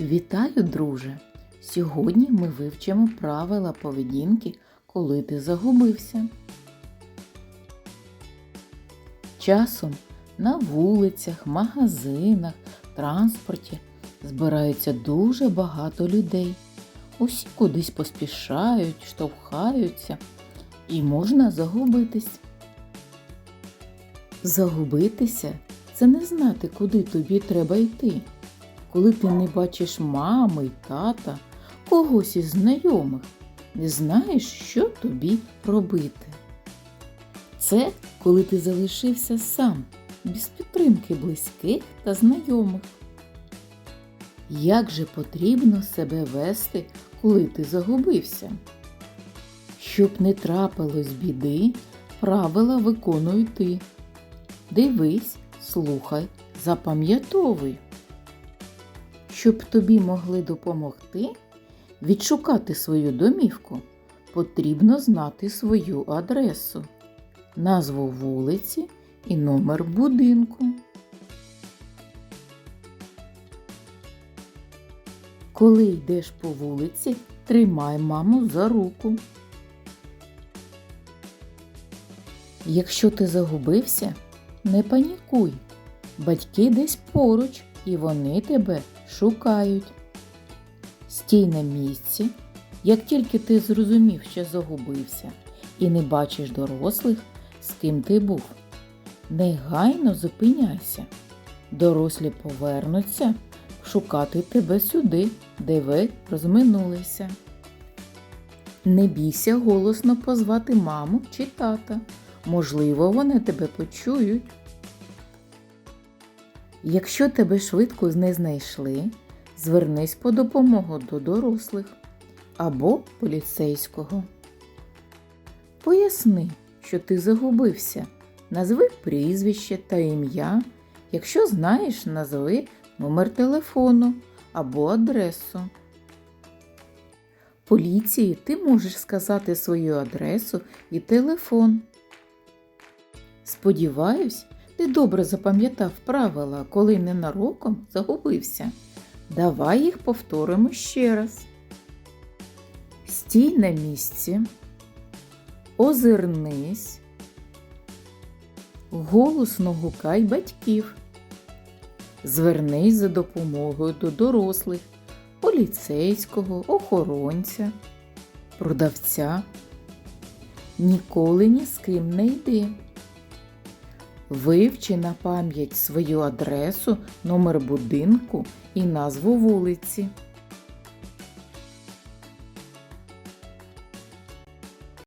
Вітаю, друже! Сьогодні ми вивчимо правила поведінки, коли ти загубився. Часом на вулицях, магазинах, транспорті збираються дуже багато людей. Усі кудись поспішають, штовхаються і можна загубитись. Загубитися це не знати, куди тобі треба йти коли ти не бачиш мами й тата, когось із знайомих, не знаєш, що тобі робити. Це коли ти залишився сам, без підтримки близьких та знайомих. Як же потрібно себе вести, коли ти загубився? Щоб не трапилось біди, правила виконуй ти. Дивись, слухай, запам'ятовуй. Щоб тобі могли допомогти відшукати свою домівку, потрібно знати свою адресу, назву вулиці і номер будинку. Коли йдеш по вулиці, тримай маму за руку. Якщо ти загубився, не панікуй. Батьки десь поруч і вони тебе шукають. Стій на місці, як тільки ти зрозумів, що загубився, і не бачиш дорослих, з ким ти був. Негайно зупиняйся. Дорослі повернуться шукати тебе сюди, де ви розминулися. Не бійся голосно позвати маму чи тата. Можливо, вони тебе почують. Якщо тебе швидко не знайшли, звернись по допомогу до дорослих або поліцейського. Поясни, що ти загубився. Назви прізвище та ім'я. Якщо знаєш, назви номер телефону або адресу. Поліції ти можеш сказати свою адресу і телефон. Сподіваюсь, ти добре запам'ятав правила, коли ненароком загубився. Давай їх повторимо ще раз. Стій на місці, озирнись, голосно гукай батьків. Звернись за допомогою до дорослих, поліцейського, охоронця, продавця. Ніколи ні з ким не йди. Вивчи на пам'ять свою адресу, номер будинку і назву вулиці.